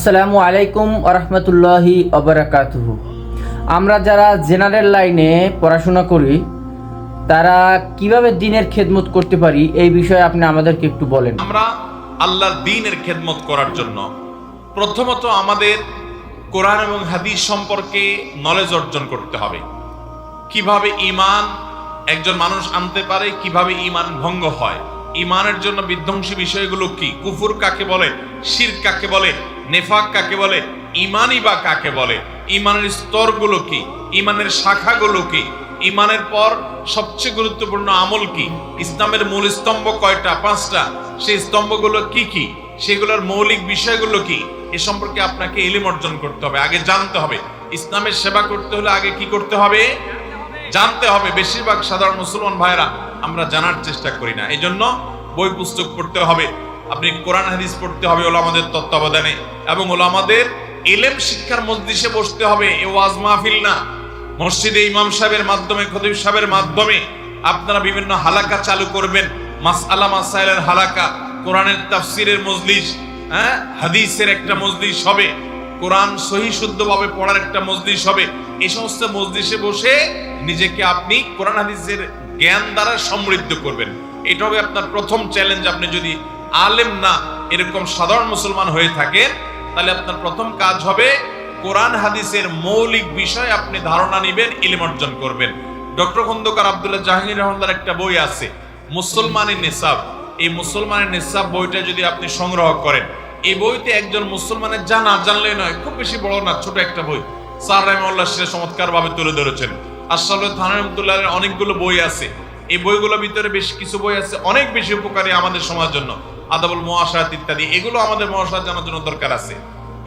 আসসালামু আলাইকুম আরহামতুল্লাহি অবরাকাতুহ আমরা যারা জেনারেল লাইনে পড়াশোনা করি, তারা কীভাবে দিনের খেদমত করতে পারি, এই বিষয়ে আপনি আমাদেরকে একটু বলেন। আমরা আল্লাহর দিনের খেদমত করার জন্য প্রথমত আমাদের কোরআন এবং হাদিস সম্পর্কে নলেজ অর্জন করতে হবে। কীভাবে ইমান একজন মানুষ আনতে পারে, কীভাবে ইমান ভঙ্গ হয়। ইমানের জন্য বিধ্বংসী বিষয়গুলো কি? কুফুর কাকে বলে? শির কাকে বলে? নেফাক কাকে বলে? ইমানই বা কাকে বলে? ইমানের স্তরগুলো কি? ইমানের শাখাগুলো কি? ইমানের পর সবচেয়ে গুরুত্বপূর্ণ আমল কি? ইসলামের মূল স্তম্ভ কয়টা? পাঁচটা। সেই স্তম্ভগুলো কি কি? সেগুলোর মৌলিক বিষয়গুলো কি? এ সম্পর্কে আপনাকে ইলিম অর্জন করতে হবে, আগে জানতে হবে। ইসলামের সেবা করতে হলে আগে কি করতে হবে? জানতে হবে। বেশিরভাগ সাধারণ মুসলমান ভাইরা আমরা জানার চেষ্টা করি না। এই জন্য বই পুস্তক পড়তে হবে। আপনি কোরআন হাদিস পড়তে হবে, ওলামাদের তত্ত্বাবধানে। এবং ওলামাদের এলেম শিক্ষার মজলিসে বসতে হবে, এ ওয়াজ মাহফিল না। মসজিদে ইমাম সাহেবের মাধ্যমে, খতিব সাহেবের মাধ্যমে আপনারা বিভিন্ন হালাকা চালু করবেন। মাস মাসআলা, মাসাইলের হালাকা, কোরআনের তাফসিরের মজলিস হ্যাঁ? হাদিসের একটা মজলিস হবে, কোরআন সহি শুদ্ধভাবে পড়ার একটা মজলিস হবে। এই সমস্ত মজলিসে বসে নিজেকে আপনি কোরআন হাদিসের জ্ঞান দ্বারা সমৃদ্ধ করবেন। এটা হবে আপনার প্রথম চ্যালেঞ্জ আপনি যদি আলেম না, এরকম সাধারণ মুসলমান হয়ে থাকেন তাহলে আপনার প্রথম কাজ হবে কোরআন হাদিসের মৌলিক বিষয় আপনি ধারণা নেবেন, ইলম অর্জন করবেন। ডক্টর খন্দকার আব্দুল্লাহ জাহাঙ্গীর রহমানের একটা বই আছে, মুসলমানের নিসাব এই মুসলমানের নিসাব বইটা যদি আপনি সংগ্রহ করেন, এই বইতে একজন মুসলমানের জানা জানলে নয়, খুব বেশি বড় না, ছোট একটা বই। স্যার রহমাল্লাহ সেটা চমৎকার ভাবে তুলে ধরেছেন। আসলে থানা রহমতুল্লাহের অনেকগুলো বই আছে, এই বইগুলোর ভিতরে বেশ কিছু বই আছে, অনেক বেশি উপকারী আমাদের সমাজের জন্য। আদাবুল মহাশাত ইত্যাদি, এগুলো আমাদের মহাশাত জানার জন্য দরকার আছে।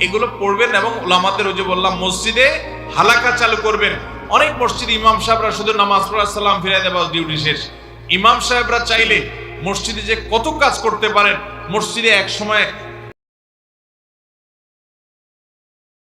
এগুলো পড়বেন এবং ওলামাদের ওই যে বললাম, মসজিদে হালাকা চালু করবেন। অনেক মসজিদ ইমাম সাহেবরা শুধু নামাজ পড়া, সালাম ফিরাই দেওয়া ডিউটি শেষ। ইমাম সাহেবরা চাইলে মসজিদে যে কত কাজ করতে পারেন, মসজিদে এক সময়